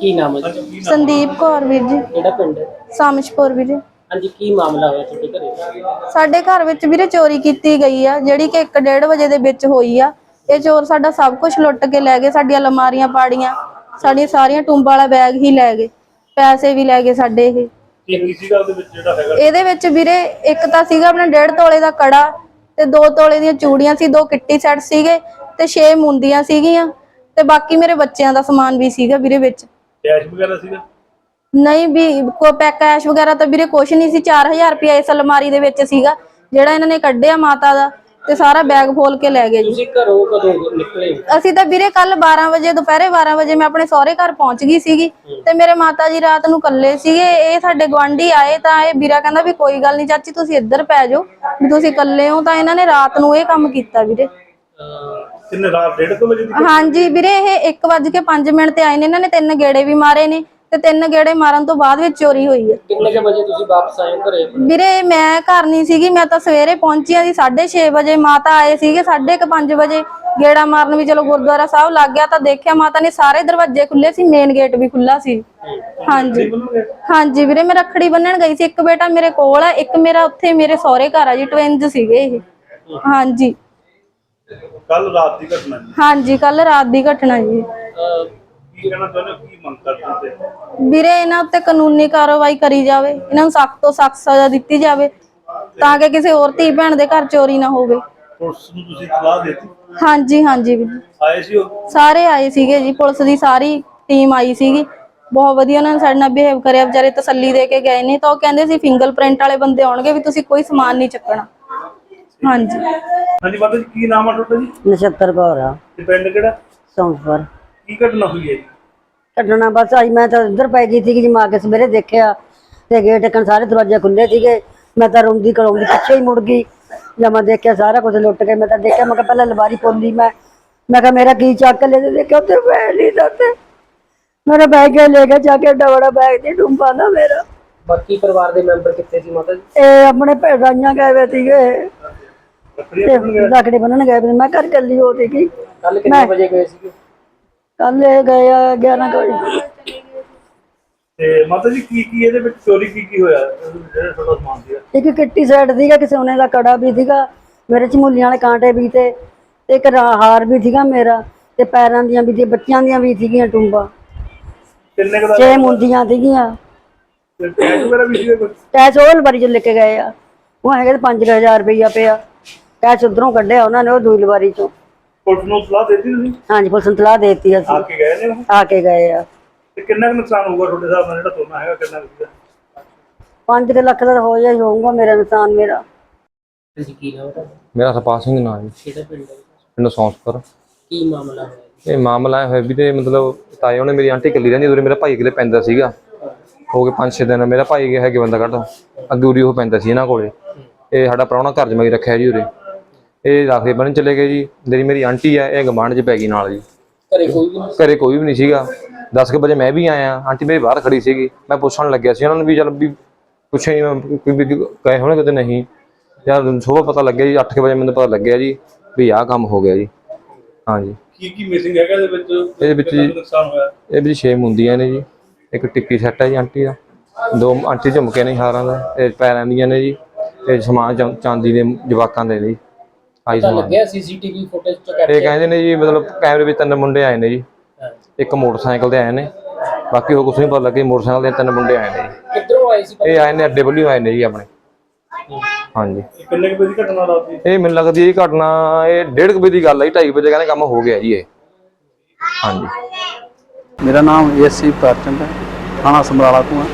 ਕੀ ਨਾਮ ਹੈ ਜੀ? ਸੰਦੀਪ ਕੌਰ ਵੀਰ ਜੀ। ਕਿਹੜਾ ਪਿੰਡ ਹੈ? ਸਾਮਿਸ਼ਪੁਰ ਵੀਰੇ। ਹਾਂਜੀ ਕੀ ਮਾਮਲਾ ਹੋਇਆ ਤੁਹਾਡੇ ਘਰੇ? ਸਾਡੇ ਘਰ ਵਿੱਚ ਵੀਰੇ ਚੋਰੀ ਕੀਤੀ ਗਈ ਆ ਜਿਹੜੀ ਕਿ 1:30 ਵਜੇ ਦੇ ਵਿੱਚ ਹੋਈ ਆ। ਇਹ ਚੋਰ ਸਾਡਾ ਸਭ ਕੁਝ ਲੁੱਟ ਕੇ ਲੈ ਗਏ ਸਾਡੀਆਂ ਅਲਮਾਰੀਆਂ ਪਾੜੀਆਂ ਸਾਡੀਆਂ ਸਾਰੀਆਂ ਟੁੰਬਾਂ ਵਾਲਾ ਬੈਗ ਹੀ ਲੈ ਗਏ ਪੈਸੇ ਵੀ ਲੈ ਗਏ ਸਾਡੇ ਇਹ। ਵਿੱਚ ਜਿਹੜਾ ਹੈਗਾ? ਇਹਦੇ ਵਿੱਚ ਵੀਰੇ ਇੱਕ ਤਾਂ ਸੀਗਾ ਆਪਣਾ 1.5 ਤੋਲੇ ਦਾ ਕੜਾ ਤੇ 2 ਤੋਲੇ ਦੀਆਂ ਚੂੜੀਆਂ ਸੀ ਦੋ ਕਿੱਟੀ ਸੈੱਟ ਸੀਗੇ ਤੇ 6 ਮੁੰਦੀਆਂ ਸੀਗੀਆਂ ਤੇ ਬਾਕੀ ਮੇਰੇ ਬੱਚਿਆਂ ਦਾ ਸਮਾਨ ਵੀ ਸੀਗਾ ਵੀਰੇ ਵਿੱਚ। ਕੈਸ਼ ਵਗੈਰਾ ਸੀਗਾ? ਨਹੀਂ ਵੀ ਕੋ ਪੈ ਕੈਸ਼ ਵਗੈਰਾ ਤਾਂ ਵੀਰੇ ਕੁਛ ਨਹੀਂ ਸੀ 4000 ਰੁਪਏ ਇਸ ਅਲਮਾਰੀ ਦੇ ਵਿੱਚ ਸੀਗਾ ਜਿਹੜਾ ਇਹਨਾਂ ਨੇ ਕੱਢਿਆ ਮਾਤਾ ਦਾ ਤੇ ਸਾਰਾ ਬੈਗ ਫੋਲ ਕੇ ਲੈ ਗਏ ਜੀ। ਤੁਸੀਂ ਘਰੋਂ ਕਦੋਂ ਨਿਕਲੇ? ਅਸੀਂ ਤਾਂ ਵੀਰੇ ਕੱਲ 12 ਵਜੇ ਦੁਪਹਿਰੇ 12 ਵਜੇ ਮੈਂ ਆਪਣੇ ਸਹੁਰੇ ਘਰ ਪਹੁੰਚ ਗਈ ਸੀਗੀ ਤੇ ਮੇਰੇ ਮਾਤਾ ਜੀ ਰਾਤ ਨੂੰ ਇਕੱਲੇ ਸੀਗੇ ਇਹ ਸਾਡੇ ਗਵਾਂਢੀ ਆਏ ਤਾਂ ਇਹ ਵੀਰਾ ਕਹਿੰਦਾ ਵੀ ਕੋਈ ਗੱਲ ਨਹੀਂ ਚਾਚੀ ਤੁਸੀਂ ਇੱਧਰ ਪੈ ਜਾਓ ਵੀ ਤੁਸੀਂ ਇਕੱਲੇ ਹੋ ਤਾਂ ਇਹਨਾਂ ਨੇ ਰਾਤ ਨੂੰ ਇਹ ਕੰਮ ਕੀਤਾ ਵੀਰੇ। ਕਿੰਨੇ ਰਾਤ 1:30 ਵਜੇ ਦੀ ਹਾਂਜੀ ਵੀਰੇ ਇਹ 1:05 ਮਿੰਟ ਤੇ ਆਏ ਨੇ। ਇਹਨਾਂ ਨੇ ਤਿੰਨ ਗੇੜੇ ਵੀ ਮਾਰੇ ਨੇ ਤੇ ਤਿੰਨ ਗੇੜੇ ਮਾਰਨ ਤੋਂ ਬਾਅਦ ਵਿੱਚ ਚੋਰੀ ਹੋਈ ਹੈ। ਕਿੰਨੇ ਕੁ ਵਜੇ ਤੁਸੀਂ ਵਾਪਸ ਆਏ ਘਰੇ? ਵੀਰੇ ਮੈਂ ਘਰ ਨਹੀਂ ਸੀਗੀ ਮੈਂ ਤਾਂ ਸਵੇਰੇ ਪਹੁੰਚੀ ਆ ਸੀ 6:30 ਵਜੇ ਮਾਤਾ ਆਏ ਸੀਗੇ 5:30 ਵਜੇ ਗੇੜਾ ਮਾਰਨ ਵੀ ਚਲੋ ਗੁਰਦੁਆਰਾ ਸਾਹਿਬ ਲੱਗ ਗਿਆ ਤਾਂ ਦੇਖਿਆ ਮਾਤਾ ਨੇ ਸਾਰੇ ਦਰਵਾਜ਼ੇ ਖੁੱਲੇ ਸੀ ਮੇਨ ਗੇਟ ਵੀ ਖੁੱਲਾ ਸੀ। ਹਾਂਜੀ। ਹਾਂਜੀ। ਵੀਰੇ ਮੈਂ ਰੱਖੜੀ ਬੰਨਣ ਗਈ ਸੀ ਇੱਕ ਬੇਟਾ ਮੇਰੇ ਕੋਲ ਆ ਇੱਕ ਮੇਰਾ ਉੱਥੇ ਮੇਰੇ ਸਹੁਰੇ ਘਰ ਆ ਜੀ ਟਵਿੰਜ ਸੀਗੇ ਇਹ। ਹਾਂਜੀ। ਕੱਲ ਰਾਤ ਦੀ ਘਟਨਾ ਜੀ। ਹਾਂਜੀ ਕੱਲ ਰਾਤ ਦੀ ਘਟਨਾ ਜੀ। ਅਹ ਕੀ ਕਹਿਣਾ ਚਾਹੁੰਦੇ ਹੋ? ਕੀ ਮੰਗ ਕਰਦੇ ਤੇ ਵੀਰੇ ਇਹਨਾਂ ਉੱਤੇ ਕਾਨੂੰਨੀ ਕਾਰਵਾਈ ਕਰੀ ਜਾਵੇ। ਇਹਨਾਂ ਨੂੰ ਸਖਤ ਤੋਂ ਸਖਤ ਸਜ਼ਾ ਦਿੱਤੀ ਜਾਵੇ ਤਾਂ ਕਿ ਕਿਸੇ ਹੋਰ ਧੀ ਭੈਣ ਦੇ ਘਰ ਚੋਰੀ ਨਾ ਹੋਵੇ। ਪੁਲਿਸ ਨੂੰ ਤੁਸੀਂ ਸਲਾਹ ਦਿੱਤੀ? ਹਾਂਜੀ ਹਾਂਜੀ ਵੀਰ। ਆਏ ਸੀ ਉਹ? ਸਾਰੇ ਆਏ ਸੀਗੇ ਜੀ। ਪੁਲਿਸ ਦੀ ਸਾਰੀ ਟੀਮ ਆਈ ਸੀਗੀ। ਬਹੁਤ ਵਧੀਆ ਉਹਨਾਂ ਨੇ ਸਾਡੇ ਨਾਲ ਬਿਹੇਵ ਕਰਿਆ। ਵਿਚਾਰੇ ਤਸੱਲੀ ਦੇ ਕੇ ਗਏ ਨੇ। ਤਾਂ ਉਹ ਕਹਿੰਦੇ ਸੀ ਫਿੰਗਰਪ੍ਰਿੰਟ ਵਾਲੇ ਬੰਦੇ ਆਉਣਗੇ ਵੀ ਤੁਸੀਂ ਕੋਈ ਸਮਾਨ ਨਹੀਂ ਚੱਕਣਾ। ਹਾਂਜੀ। ਹਾਂਜੀ ਮਾਤਾ ਜੀ ਕੀ ਨਾਮ ਆ ਤੁਹਾਡਾ ਜੀ? ਨਛੱਤਰ ਕੌਰ ਆ। ਤੇ ਪਿੰਡ ਕਿਹੜਾ? ਸੌਂਫਰ ਕੀ ਘਟਨਾ ਹੋਈ ਹੈ ਜੀ? ਕੱਢਣਾ ਬਸ ਆਈ ਮੈਂ ਤਾਂ ਇੱਧਰ ਪੈ ਗਈ ਸੀ ਕਿ ਜਮਾ ਕੇ ਸਵੇਰੇ ਦੇਖਿਆ ਤੇ ਗੇਟ ਕਨ ਸਾਰੇ ਦਰਵਾਜ਼ੇ ਖੁੱਲੇ ਸੀਗੇ। ਮੈਂ ਤਾਂ ਰੋਂਦੀ ਕਰਾਉਂਦੀ ਪਿੱਛੇ ਹੀ ਮੁੜ ਗਈ। ਜਦ ਮੈਂ ਦੇਖਿਆ ਸਾਰਾ ਕੁਝ ਲੁੱਟ ਕੇ ਮੈਂ ਤਾਂ ਦੇਖਿਆ ਮੈਂ ਕਿਹਾ ਪਹਿਲਾਂ ਲਵਾਰੀ ਪੋਲੀ ਮੈਂ। ਮੈਂ ਕਿਹਾ ਮੇਰਾ ਕੀ ਚੱਕ ਲੈ? ਤੇ ਦੇਖਿਆ ਉੱਥੇ ਬੈਗ ਨਹੀਂ ਦਿੱਤੇ ਮੇਰਾ ਬੈਗ ਲੈ ਗਿਆ ਜਾ ਕੇ ਏਡਾ ਬੜਾ ਬੈਗ ਦੀ ਡੂੰਬਾ ਨਾ ਮੇਰਾ? ਬਾਕੀ ਪਰਿਵਾਰ ਦੇ ਮੈਂਬਰ ਕਿੱਥੇ ਸੀ ਮਾਤਾ ਜੀ? ਇਹ ਆਪਣੇ ਭੈਣਾਂ ਗਏ ਵੇ ਸੀਗੇ। ਤੇ ਲੱਕੜੀ ਬੰਨਣ ਗਏ ਸੀ। ਮੈਂ ਘਰ ਚੱਲੀ ਹੋ ਸੀਗੀ ਕੱਲ ਕਿੰਨੇ ਵਜੇ ਗਏ ਸੀਗੇ? ਕੱਲ ਇਹ ਗਏ ਆ 11 ਕੁ ਵਜੇ। ਤੇ ਮਾਤਾ ਜੀ ਕੀ ਕੀ ਇਹਦੇ ਵਿੱਚ ਚੋਰੀ ਕੀ ਕੀ ਹੋਇਆ? ਜਿਹੜਾ ਤੁਹਾਡਾ ਸਮਾਨ ਸੀਗਾ। ਇੱਕ ਕਿੱਟੀ ਸੈੱਟ ਸੀਗਾ ਕਿ ਸੋਨੇ ਦਾ ਕੜਾ ਵੀ ਸੀਗਾ ਮੇਰੇ ਝਮੂਲੀਆਂ ਵਾਲੇ ਕਾਂਟੇ ਵੀ ਤੇ ਤੇ ਇੱਕ ਹਾਰ ਵੀ ਸੀਗਾ ਮੇਰਾ ਤੇ ਪੈਰਾਂ ਦੀਆਂ ਵੀ ਤੇ ਬੱਚਿਆਂ ਦੀਆਂ ਵੀ ਸੀਗੀਆਂ ਟੁੰਬਾਂ। ਕਿੰਨੇ ਕੁ ਛੇ ਮੁੰਦੀਆਂ ਸੀਗੀਆਂ। ਤੇ ਕੈਸ਼ ਵਗੈਰਾ ਵੀ ਸੀਗਾ ਕੁਝ ਕੈਸ਼ ਉਹ ਲਵਾਰੀ ਚ ਲੈ ਕੇ ਗਏ ਆ। ਉਹ ਹੈਗੇ ਤੇ 5000 ਰੁਪਈਆ ਪਿਆ। ਕੈਸ਼ ਉਧਰੋਂ ਕੱਢਿਆ ਉਹਨਾਂ ਨੇ ਉਹ ਦੂਈ ਲਵਾਰੀ ਚੋਂ। ਪੁਲਿਸ ਨੂੰ ਸਲਾਹ ਦਿੱਤੀ ਤੁਸੀਂ? ਹਾਂਜੀ ਪੁਲਿਸ ਨੂੰ ਤਲਾਹ ਦੇਤੀ ਆ ਅਸੀਂ ਕੇ ਗਏ ਨੇ ਉਹ? ਆ ਕੇ ਗਏ ਆ। ਤੇ ਕਿੰਨਾ ਕੁ ਨੁਕਸਾਨ ਹੋਊਗਾ ਤੁਹਾਡੇ ਹਿਸਾਬ ਨਾਲ ਜਿਹੜਾ ਸੋਨਾ ਹੈਗਾ ਕਿੰਨਾ ਕੁ ਸੀਗਾ? 5 ਲੱਖ ਦਾ ਤਾਂ ਹੋ ਜਾਈ ਹੋਊਗਾ ਮੇਰਾ ਨੁਕਸਾਨ ਮੇਰਾ। ਹਾਂਜੀ ਕੀ ਨਾਮ ਹੈ ਤੁਹਾਡਾ? ਮੇਰਾ ਸਰਪਾਲ ਸਿੰਘ ਨਾਮ ਜੀ। ਕਿਹੜਾ ਪਿੰਡ ਹੈ? ਪਿੰਡ ਸੌਂਸਪੁਰ। ਕੀ ਮਾਮਲਾ ਹੋਇਆ? ਇਹ ਮਾਮਲਾ ਇਹ ਹੋਇਆ ਵੀ ਤੇ ਮਤਲਬ ਤਾਏ ਉਹਨੇ ਮੇਰੀ ਆਂਟੀ ਇਕੱਲੀ ਰਹਿੰਦੀ ਉਰੇ ਮੇਰਾ ਭਾਈ ਕਿਲੇ ਪੈਂਦਾ ਸੀਗਾ। ਹੋ ਗਏ 5-6 ਦਿਨ ਮੇਰਾ ਭਾਈ ਗਿਆ ਹੈਗੇ ਬੰਦਾ ਕੱਢ ਅੱਗੇ ਉਰੀ ਉਹ ਪੈਂਦਾ ਸੀ ਇਹਨਾਂ ਕੋਲੇ। ਇਹ ਸਾਡਾ ਪ੍ਰਾਹੁਣਾ ਘਰ ਜਮਾਈ ਰੱਖਿਆ ਜੀ ਉਰੇ। ਇਹ ਰਾਖੇ ਬੰਨ ਚਲੇ ਗਏ ਜੀ। ਜਿਹੜੀ ਮੇਰੀ ਆਂਟੀ ਆ ਇਹ ਗਮਾਂਡ 'ਚ ਪੈ ਗਈ ਨਾਲ ਜੀ। ਘਰੇ ਕੋਈ ਵੀ ਨਹੀਂ ਘਰੇ ਕੋਈ ਵੀ ਨਹੀਂ ਸੀਗਾ। 10 ਵਜੇ ਮੈਂ ਵੀ ਆਇਆ। ਆਂਟੀ ਮੇਰੀ ਬਾਹਰ ਖੜੀ ਸੀਗੀ। ਮੈਂ ਪੁੱਛਣ ਲੱਗਿਆ ਸੀ ਉਹਨਾਂ ਨੂੰ ਵੀ ਚੱਲ ਵੀ ਹੀ ਕੋਈ ਵੀ ਕਹੇ ਹੋਣੇ ਕਿਤੇ ਨਹੀਂ। ਯਾਰ ਸੁਬਾਹ ਪਤਾ ਲੱਗਿਆ ਜੀ 8 ਵਜੇ ਮੈਨੂੰ ਪਤਾ ਲੱਗਿਆ ਜੀ ਵੀ ਆਹ ਕੰਮ ਹੋ ਗਿਆ ਜੀ। ਹਾਂਜੀ ਕੀ ਕੀ ਮਿਸਿੰਗ ਹੈਗਾ ਇਹਦੇ ਵਿੱਚ? ਇਹਦੇ ਵਿੱਚ ਜੀ- ਕੁ ਨੁਕਸਾਨ ਹੋਇਆ? ਇਹ ਵੀ ਛੇ ਮੁੰਦੀਆਂ ਨੇ ਜੀ। ਇੱਕ ਟਿੱਕੀ ਸੈੱਟ ਹੈ ਜੀ ਆਂਟੀ ਦਾ। ਦੋ ਆਂਟੀ ਝੁਮਕੇ ਨੇ ਹਾਰਾਂ ਦਾ। ਇਹ ਪੈਰਾਂ ਦੀਆਂ ਨੇ ਜੀ। ਤੇ ਸਮਾਨ ਚਾਂਦੀ ਦੇ ਜਵਾਕਾਂ ਦੇ ਨੇ ਜੀ ਆਈ ਪਤਾ ਸਮਾਨ ਲੱਗਿਆ ਸੀਸੀਟੀਵੀ ਫੁਟੇਜ ਚ ਇਹ ਕਹਿੰਦੇ ਨੇ ਜੀ ਮਤਲਬ ਕੈਮਰੇ ਵਿੱਚ ਤਿੰਨ ਮੁੰਡੇ ਆਏ ਨੇ ਜੀ। ਇੱਕ ਮੋਟਰਸਾਈਕਲ ਤੇ ਆਏ ਨੇ। ਬਾਕੀ ਉਹ ਕੁਛ ਨਹੀਂ ਪਤਾ ਲੱਗੇ ਮੋਟਰਸਾਈਕਲ ਤੇ ਤਿੰਨ ਮੁੰਡੇ ਆਏ ਨੇ ਜੀ। ਕਿੱਧਰੋਂ ਆਏ ਸੀ ਇਹ ਆਏ ਨੇ ਅੱਡੇ ਵੱਲੋਂ ਆਏ ਨੇ ਜੀ ਆਪਣੇ। ਹਾਂਜੀ। ਕਿੰਨੇ ਕੁ ਵਜੇ ਦੀ ਘਟਨਾ ਰਾਤ ਦੀ ਇਹ ਮੈਨੂੰ ਲੱਗਦੀ ਹੈ ਇਹ ਘਟਨਾ ਇਹ 1:30 ਵਜੇ ਦੀ ਗੱਲ ਹੈ 2:30 ਵਜੇ ਕਹਿੰਦੇ ਕੰਮ ਹੋ ਗਿਆ ਜੀ ਇਹ। ਹਾਂਜੀ। ਮੇਰਾ ਨਾਮ ਏਸੀ ਪ੍ਰਚੰਦ ਹੈ ਥਾਣਾ ਸਮਰਾਲਾ ਤੋਂ ਹਾਂ।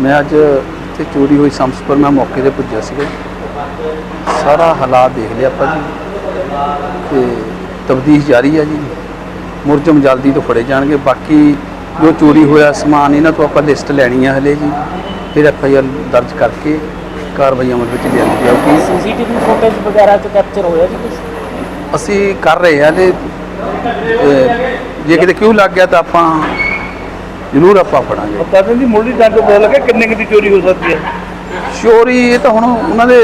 ਮੈਂ ਅੱਜ ਇੱਥੇ ਚੋਰੀ ਹੋਈ ਸੰਸਪਰ ਮੈਂ ਮੌਕੇ ਤੇ ਪੁੱਜਿਆ ਸੀਗਾ। ਸਾਰਾ ਹਾਲਾਤ ਦੇਖ ਲਿਆ ਆਪਾਂ ਜੀ। ਤੇ ਤਬਦੀਸ਼ ਜਾਰੀ ਹੈ ਜੀ। ਮੁਰਜਮ ਜਲਦੀ ਤੋਂ ਫੜੇ ਜਾਣਗੇ। ਬਾਕੀ ਜੋ ਚੋਰੀ ਹੋਇਆ ਸਮਾਨ ਇਹਨਾਂ ਤੋਂ ਆਪਾਂ ਲਿਸਟ ਲੈਣੀ ਹੈ ਹਲੇ ਜੀ। ਫਿਰ ਐਫ ਆਈ ਆਰ ਦਰਜ ਕਰਕੇ ਕਾਰਵਾਈ ਅਮਲ ਵਿੱਚ ਲਿਆਂਦੀ ਜਾਊਗੀ। ਸੀਸੀਟੀਵੀ ਫੁਟੇਜ ਵਗੈਰਾ ਚ ਕੈਪਚਰ ਹੋਇਆ ਜੀ ਕੁਝ ਅਸੀਂ ਕਰ ਰਹੇ ਹਾਂ ਤੇ ਜੇ ਕਿਤੇ ਕਿਉਂ ਲੱਗ ਗਿਆ ਤਾਂ ਆਪਾਂ ਜ਼ਰੂਰ ਆਪਾਂ ਫੜਾਂਗੇ। ਪਤਾ ਨਹੀਂ ਮੁੱਢਲੀ ਜਾਂਚ ਤੋਂ ਪਤਾ ਲੱਗਿਆ ਕਿੰਨੇ ਕੁ ਦੀ ਚੋਰੀ ਹੋ ਸਕਦੀ ਹੈ। ਚੋਰੀ ਇਹ ਤਾਂ ਹੁਣ ਉਹਨਾਂ ਦੇ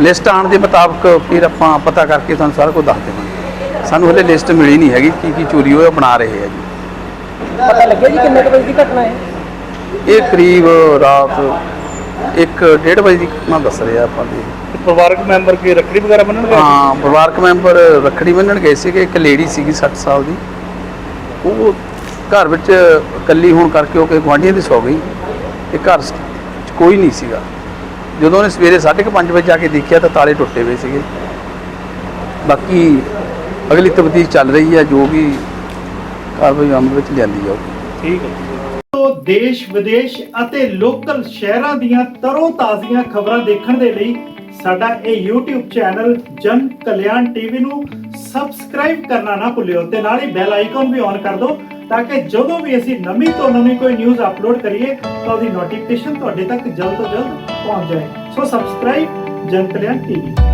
ਲਿਸਟ ਆਉਣ ਦੇ ਮੁਤਾਬਕ ਫਿਰ ਆਪਾਂ ਪਤਾ ਕਰਕੇ ਤੁਹਾਨੂੰ ਸਾਰਾ ਕੁਝ ਦੱਸ ਦੇਵਾਂਗੇ। ਸਾਨੂੰ ਹਲੇ ਲਿਸਟ ਮਿਲੀ ਨਹੀਂ ਹੈਗੀ ਕੀ ਕੀ ਚੋਰੀ ਹੋਇਆ ਬਣਾ ਰਹੇ ਆ ਜੀ। ਪਤਾ ਲੱਗਿਆ ਜੀ ਕਿੰਨੇ ਕੁ ਵਜੇ ਦੀ ਘਟਨਾ ਹੈ? ਇਹ ਕਰੀਬ ਰਾਤ 1:30 ਵਜੇ ਦੀ ਘਟਨਾ ਦੱਸ ਰਿਹਾ ਆਪਾਂ ਦੀ ਪਰਿਵਾਰਕ ਮੈਂਬਰ ਕੀ ਰੱਖੜੀ ਵਗੈਰਾ ਬੰਨਣ ਗਏ ਹਾਂ ਪਰਿਵਾਰਕ ਮੈਂਬਰ ਰੱਖੜੀ ਬੰਨਣ ਗਏ ਸੀਗੇ ਇੱਕ ਲੇਡੀ ਸੀਗੀ 60 ਸਾਲ ਦੀ। ਉਹ ਘਰ ਵਿੱਚ ਇਕੱਲੀ ਹੋਣ ਕਰਕੇ ਉਹ ਕਿ ਗੁਆਂਢੀਆਂ ਦੀ ਸੌ ਗਈ। ਤੇ ਘਰ 'ਚ ਕੋਈ ਨਹੀਂ ਸੀਗਾ। ਜਦੋਂ ਉਹਨੇ ਸਵੇਰੇ 5:30 ਵਜੇ ਜਾ ਕੇ ਦੇਖਿਆ ਤਾਂ ਤਾਲੇ ਟੁੱਟੇ ਹੋਏ ਸੀਗੇ। ਬਾਕੀ ਅਗਲੀ ਤਬਦੀਲ ਚੱਲ ਰਹੀ ਹੈ, ਜੋ ਵੀ ਕਾਰਵਾਈ ਅਮਲ ਵਿੱਚ ਲਿਆਂਦੀ ਜਾਊਗੀ। ਠੀਕ ਹੈ ਤੋਂ ਦੇਸ਼, ਵਿਦੇਸ਼ ਅਤੇ ਲੋਕਲ ਸ਼ਹਿਰਾਂ ਦੀਆਂ ਤਰੋ ਤਾਜ਼ੀਆਂ ਖਬਰਾਂ ਦੇਖਣ ਦੇ ਲਈ ਸਾਡਾ ਇਹ YouTube ਚੈਨਲ ਜਨ ਕਲਿਆਣ ਟੀਵੀ ਨੂੰ ਸਬਸਕ੍ਰਾਈਬ ਕਰਨਾ ਨਾ ਭੁੱਲਿਓ ਤੇ ਨਾਲ ਹੀ ਬੈਲ ਆਈਕਨ ਵੀ ਔਨ ਕਰ ਦਿਓ ਤਾਂ ਕਿ ਜਦੋਂ ਵੀ ਅਸੀਂ ਨਵੀਂ ਤੋਂ ਨਵੀਂ ਕੋਈ ਨਿਊਜ਼ ਅਪਲੋਡ ਕਰੀਏ ਤਾਂ ਉਹਦੀ ਨੋਟੀਫਿਕੇਸ਼ਨ ਤੁਹਾਡੇ ਤੱਕ ਜਲਦ ਤੋਂ ਜਲਦ ਪਹੁੰਚ ਜਾਏ। ਸੋ ਸਬਸਕ੍ਰਾਈਬ ਜਨ ਕਲਿਆਣ ਟੀਵੀ